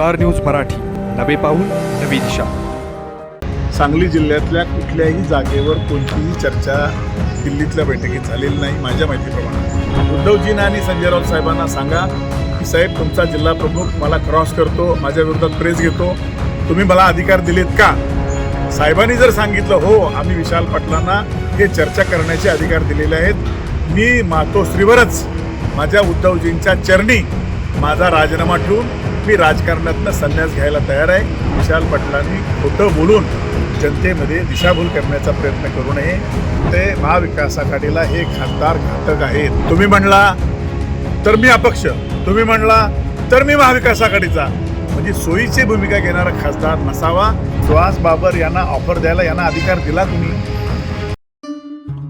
Star news Marathi. नवे पाऊल नवी दिशा. सांगली जिल्ह्यातल्या कुठल्याही जागेवर कोणतीही चर्चा दिल्लीतल्या बैठकीत झालेली नाही माझ्या माहितीप्रमाणे. उद्धवजींना आणि संजय राऊत साहेबांना सांगा की साहेब तुमचा जिल्हा प्रमुख मला क्रॉस करतो माझ्या विरोधात प्रेस घेतो. तुम्ही मला अधिकार दिलेत का? साहेबांनी जर सांगितलं हो आम्ही विशाल पाटलांना हे चर्चा करण्याचे अधिकार दिलेले आहेत. मी मातोश्रीवरच माझ्या उद्धवजींच्या चरणी माझा राजीनामा ठेवून मी राजकारणातनं संन्यास घ्यायला तयार आहे. विशाल पाटलांनी खोटं बोलून जनतेमध्ये दिशाभूल करण्याचा प्रयत्न करू नये. ते महाविकास आघाडीला हे खासदार घातक आहेत. तुम्ही म्हणला तर मी अपक्ष. तुम्ही म्हणला तर मी महाविकास आघाडीचा. म्हणजे सोयीची भूमिका घेणारा खासदार नसावा. सुहास बाबर यांना ऑफर द्यायला यांना अधिकार दिला तुम्ही.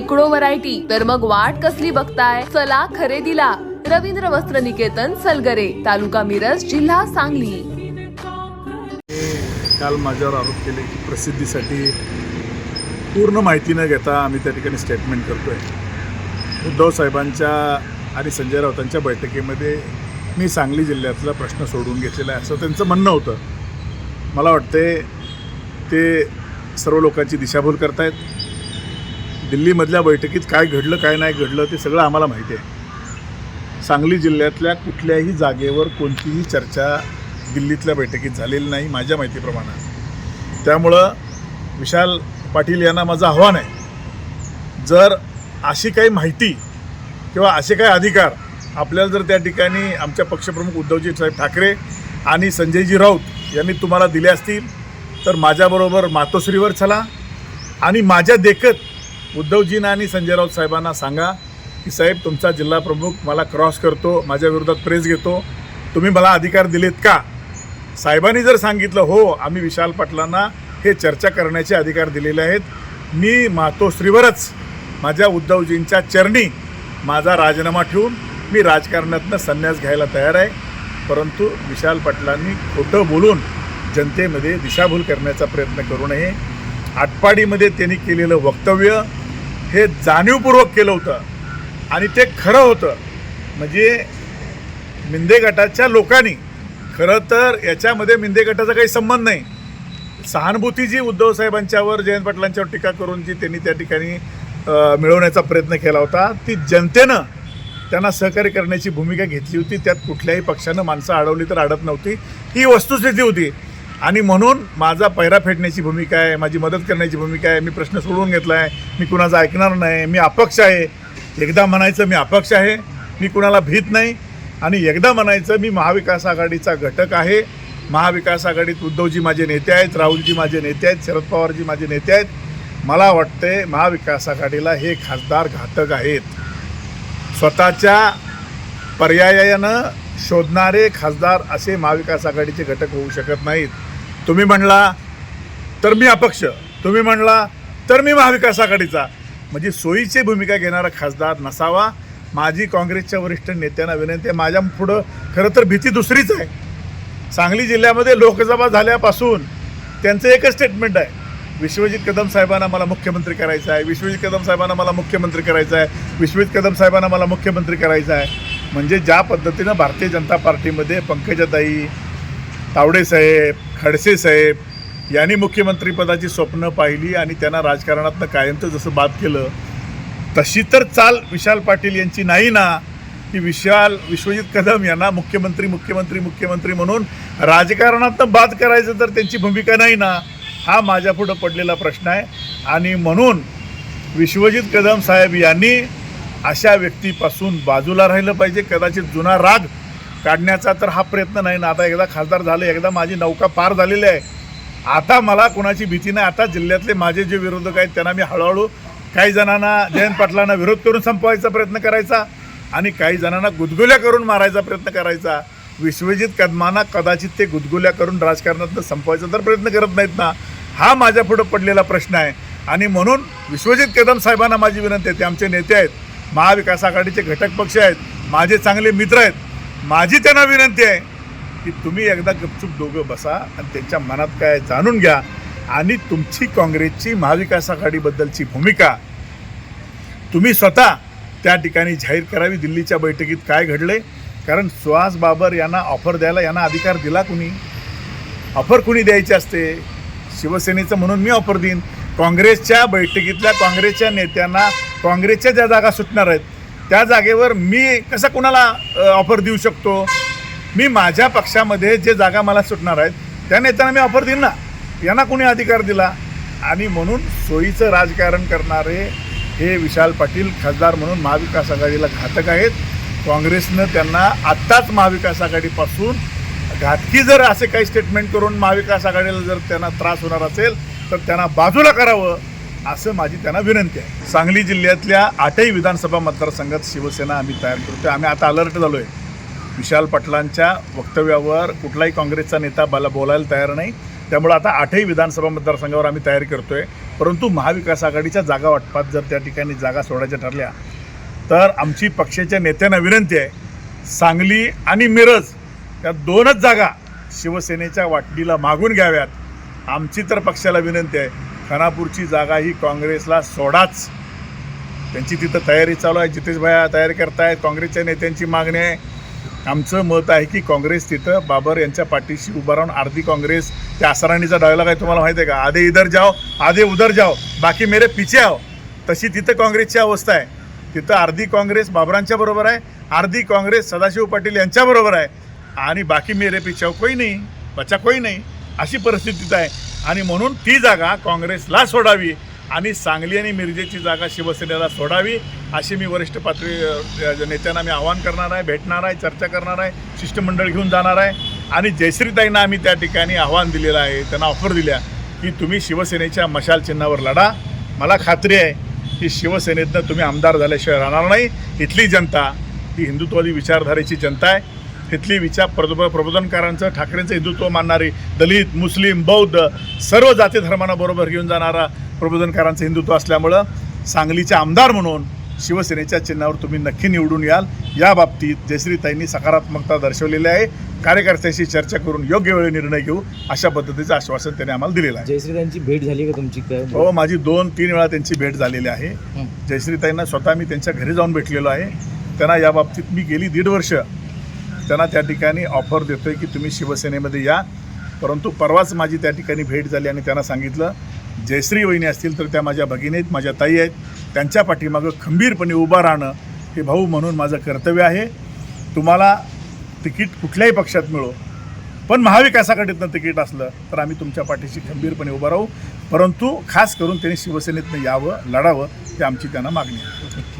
शेकडो व्हरायटी. तर मग वाट कसली बघताय? चला खरेदीला. रवींद्र वस्त्र निकेतन सलगरे तालुका मिरज जिल्हा सांगली. काल माझ्यावर आरोप केले की प्रसिद्धीसाठी पूर्ण माहिती न घेता आम्ही त्या ठिकाणी स्टेटमेंट करतोय. उद्धव साहेबांच्या आणि संजय राऊतांच्या बैठकीमध्ये मी सांगली जिल्ह्यातला प्रश्न सोडून घेतलेला आहे असं त्यांचं म्हणणं होतं. मला वाटते ते सर्व लोकांची दिशाभूल करतायत. दिल्लीमधल्या बैठकीत काय घडलं काय नाही घडलं ते सगळं आम्हाला माहिती आहे. सांगली जिल्ह्यातल्या कुठल्याही जागेवर कोणतीही चर्चा दिल्लीतल्या बैठकीत झालेली नाही माझ्या माहितीप्रमाणे. त्यामुळं विशाल पाटील यांना माझं आव्हान आहे. जर अशी काही माहिती किंवा असे काही अधिकार आपल्याला जर त्या ठिकाणी आमच्या पक्षप्रमुख उद्धवजी साहेब ठाकरे आणि संजयजी राऊत यांनी तुम्हाला दिले असतील तर माझ्याबरोबर मातोश्रीवर चला आणि माझ्या देखत उद्धवजींना आणि संजय राऊत साहेबांना सांगा की साहेब तुमचा जिल्हा प्रमुख मला क्रॉस करतो माझ्या विरोधात प्रेस घेतो. तुम्ही मला अधिकार दिलेत का? साहेबांनी जर सांगितलं हो आम्ही विशाल पाटलांना हे चर्चा करण्याचे अधिकार दिलेले आहेत. मी मातोश्रीवरच माझ्या उद्धवजींच्या चरणी माझा राजीनामा ठेवून मी राजकारणातनं संन्यास घ्यायला तयार आहे. परंतु विशाल पाटलांनी खोटं बोलून जनतेमध्ये दिशाभूल करण्याचा प्रयत्न करू नये. आटपाडीमध्ये त्यांनी केलेलं वक्तव्य हे जाणीवपूर्वक केलं होतं. आणि ते खरं होतं. म्हणजे मिंदे गटाच्या लोकांनी खरं तर याच्यामध्ये मिंदे गटाचा काही संबंध नाही. सहानुभूती जी उद्धव साहेबांच्यावर जयंत पाटलांच्यावर टीका करून जी त्यांनी त्या ठिकाणी मिळवण्याचा प्रयत्न केला होता ती जनतेनं त्यांना सहकार्य करण्याची भूमिका घेतली होती. त्यात कुठल्याही पक्षानं माणसं अडवली तर अडत नव्हती. ही वस्तुस्थिती होती. आणि म्हणून माझा पैरा फेडण्याची भूमिका आहे माझी मदत करण्याची भूमिका आहे मी प्रश्न सोडवून घेतला आहे मी कुणाचा ऐकणार नाही मी अपक्ष आहे. एकदा म्हणायचं मी अपक्ष आहे मी कुणाला भीत नाही. आणि एकदा म्हणायचं मी महाविकास आघाडीचा घटक आहे. महाविकास आघाडीत उद्धवजी माझे नेते आहेत राहुलजी माझे नेते आहेत शरद पवारजी माझे नेते आहेत. मला वाटते महाविकास आघाडीला हे खासदार घातक आहेत. स्वतःच्या पर्यायानं शोधणारे खासदार असे महाविकास आघाडीचे घटक होऊ शकत नाहीत. तुम्ही म्हणला तर मी अपक्ष. तुम्ही म्हणला तर मी महाविकास आघाडीचा. म्हणजे सोयीची भूमिका घेणारा खासदार नसावा. माझी काँग्रेसच्या वरिष्ठ नेत्यांना विनंती आहे. माझ्या पुढं खरं तर भीती दुसरीच आहे. सांगली जिल्ह्यामध्ये लोकसभा झाल्यापासून त्यांचं एकच स्टेटमेंट आहे. विश्वजित कदम साहेबांना मला मुख्यमंत्री करायचं आहे. विश्वजित कदम साहेबांना मला मुख्यमंत्री करायचं आहे. विश्वजित कदम साहेबांना मला मुख्यमंत्री करायचं आहे. म्हणजे ज्या पद्धतीनं भारतीय जनता पार्टीमध्ये पंकजाताई तावडे साहेब खडसे साहेब यांनी मुख्यमंत्रीपदाची स्वप्न पाहिली आणि त्यांना राजकारणातनं कायमचं जसं बाद केलं तशी तर चाल विशाल पाटील यांची नाही ना की विशाल विश्वजित कदम यांना मुख्यमंत्री मुख्यमंत्री मुख्यमंत्री म्हणून राजकारणातनं बाद करायचं तर त्यांची भूमिका नाही ना हा माझ्या पुढं पडलेला प्रश्न आहे. आणि म्हणून विश्वजित कदम साहेब यांनी अशा व्यक्तीपासून बाजूला राहिलं पाहिजे कदाचित जुना राग काढण्याचा तर हा प्रयत्न नाही ना. आता एकदा खासदार झाले एकदा माझी नौका पार झालेली आहे. आता मला कोणाची भीती नाही. आता जिल्ह्यातले माझे जे विरोधक आहेत त्यांना मी हळूहळू काही जणांना जयंत पाटलांना विरोध करून संपवायचा प्रयत्न करायचा आणि काही जणांना गुदगुल्या करून मारायचा प्रयत्न करायचा. विश्वजित कदमांना कदाचित ते गुदगुल्या करून राजकारणात संपवायचा तर प्रयत्न करत नाहीत ना. हा माझ्या पुढं पडलेला प्रश्न आहे. आणि म्हणून विश्वजित कदम साहेबांना माझी विनंती आहे ते आमचे नेते आहेत. महाविकास आघाडीचे घटक पक्ष आहेत. माझे चांगले मित्र आहेत. माझी त्यांना विनंती आहे की तुम्ही एकदा गपचूप दोघं बसा आणि त्यांच्या मनात काय जाणून घ्या. आणि तुमची काँग्रेसची महाविकास आघाडीबद्दलची भूमिका तुम्ही स्वतः त्या ठिकाणी जाहीर करावी दिल्लीच्या बैठकीत काय घडले कारण सुहास बाबर यांना ऑफर द्यायला यांना अधिकार दिला कुणी? ऑफर कुणी द्यायची असते? शिवसेनेचं म्हणून मी ऑफर देईन. काँग्रेसच्या बैठकीतल्या काँग्रेसच्या नेत्यांना काँग्रेसच्या ज्या जागा सुटणार आहेत त्या जागेवर मी कसं कुणाला ऑफर देऊ शकतो? मी माझ्या पक्षामध्ये जे जागा मला सुटणार आहेत त्या नेत्यांना मी ऑफर देईन ना. यांना कुणी अधिकार दिला? आणि म्हणून सोयीचं राजकारण करणारे हे विशाल पाटील खासदार म्हणून महाविकास आघाडीला घातक आहेत. काँग्रेसनं त्यांना आत्ताच महाविकास आघाडीपासून घातकी जर असे काही स्टेटमेंट करून महाविकास आघाडीला जर त्यांना त्रास होणार असेल तर त्यांना बाजूला करावं. असं माझी त्यांना विनंती आहे. सांगली जिल्ह्यातल्या आठही विधानसभा मतदारसंघात शिवसेना आम्ही तयार करतो आम्ही आता अलर्ट झालो आहे विशाल पाटलांच्या वक्तव्यावर कुठलाही काँग्रेसचा नेता मला बोलायला तयार नाही. त्यामुळे आता आठही विधानसभा मतदारसंघावर आम्ही तयारी आहे परंतु महाविकास आघाडीच्या जागा वाटपात जर त्या ठिकाणी जागा सोडायच्या ठरल्या तर आमची पक्षाच्या नेत्यांना विनंती आहे सांगली आणि मिरज या दोनच जागा शिवसेनेच्या वाटणीला मागून घ्याव्यात. आमची तर पक्षाला विनंती आहे खानापूरची जागा ही काँग्रेसला सोडाच. त्यांची तिथं तयारी चालू आहे. जितेश भाया तयारी करतायत. काँग्रेसच्या नेत्यांची मागणी आहे. आमचं मत आहे की काँग्रेस तिथं बाबर यांच्या पाठीशी उभं राहून अर्धी काँग्रेस त्या आसराणीचा डायलॉग आहे तुम्हाला माहिती आहे का? आधे इधर जाओ आधे उधर जाओ बाकी मेरे पिछे आओ. तशी तिथं काँग्रेसची अवस्था आहे. तिथं अर्धी काँग्रेस बाबरांच्या बरोबर आहे. अर्धी काँग्रेस सदाशिव पाटील यांच्याबरोबर आहे. आणि बाकी मेरे पिछे कोई नाही बचा कोई नाही. अशी परिस्थिती तिथं आहे. आणि म्हणून ती जागा काँग्रेसला सोडावी आणि सांगली आणि मिरजेची जागा शिवसेनेला सोडावी अशी मी वरिष्ठ पातळी नेत्यांना मी आवाहन करणार आहे भेटणार आहे चर्चा करणार आहे शिष्टमंडळ घेऊन जाणार आहे. आणि जयश्रीताईंना आम्ही त्या ठिकाणी आव्हान दिलेलं आहे त्यांना ऑफर दिल्या की तुम्ही शिवसेनेच्या मशाल चिन्हावर लढा. मला खात्री आहे की शिवसेनेतनं तुम्ही आमदार झाल्याशिवाय राहणार नाही. इथली जनता ही हिंदुत्ववादी विचारधारेची जनता आहे. तिथली विचार प्रबो प्रबोधनकारांचं ठाकरेंचं हिंदुत्व मानणारी दलित मुस्लिम बौद्ध सर्व जाती धर्मांना बरोबर घेऊन जाणारा प्रबोधनकारांचं हिंदुत्व असल्यामुळं सांगलीचे आमदार म्हणून शिवसेनेच्या चिन्हावर तुम्ही नक्की निवडून याल. या बाबतीत जयश्रीताईंनी सकारात्मकता दर्शवलेली आहे. कार्यकर्त्यांशी चर्चा करून योग्य वेळी निर्णय घेऊ अशा पद्धतीचं आश्वासन त्यांनी आम्हाला दिलेलं आहे. जयश्रीतांची भेट झाली का तुमची? हो माझी दोन तीन वेळा त्यांची भेट झालेली आहे. जयश्रीताईंना स्वतः मी त्यांच्या घरी जाऊन भेटलेलो आहे. त्यांना या बाबतीत मी गेली दीड वर्ष. त्यांना त्या ठिकाणी ऑफर देतोय की तुम्ही शिवसेनेमध्ये या. परंतु परवाच माझी त्या ठिकाणी भेट झाली आणि त्यांना सांगितलं जयश्री वहिनी असतील तर त्या माझ्या भगिनी आहेत माझ्या ताई आहेत. त्यांच्या पाठीमागं खंबीरपणे उभं राहणं हे भाऊ म्हणून माझं कर्तव्य आहे. तुम्हाला तिकीट कुठल्याही पक्षात मिळो पण महाविकासाकडेतनं तिकीट असलं तर आम्ही तुमच्या पाठीशी खंबीरपणे उभं राहू. परंतु खास करून त्यांनी शिवसेनेतनं यावं लढावं ही आमची त्यांना मागणी आहे.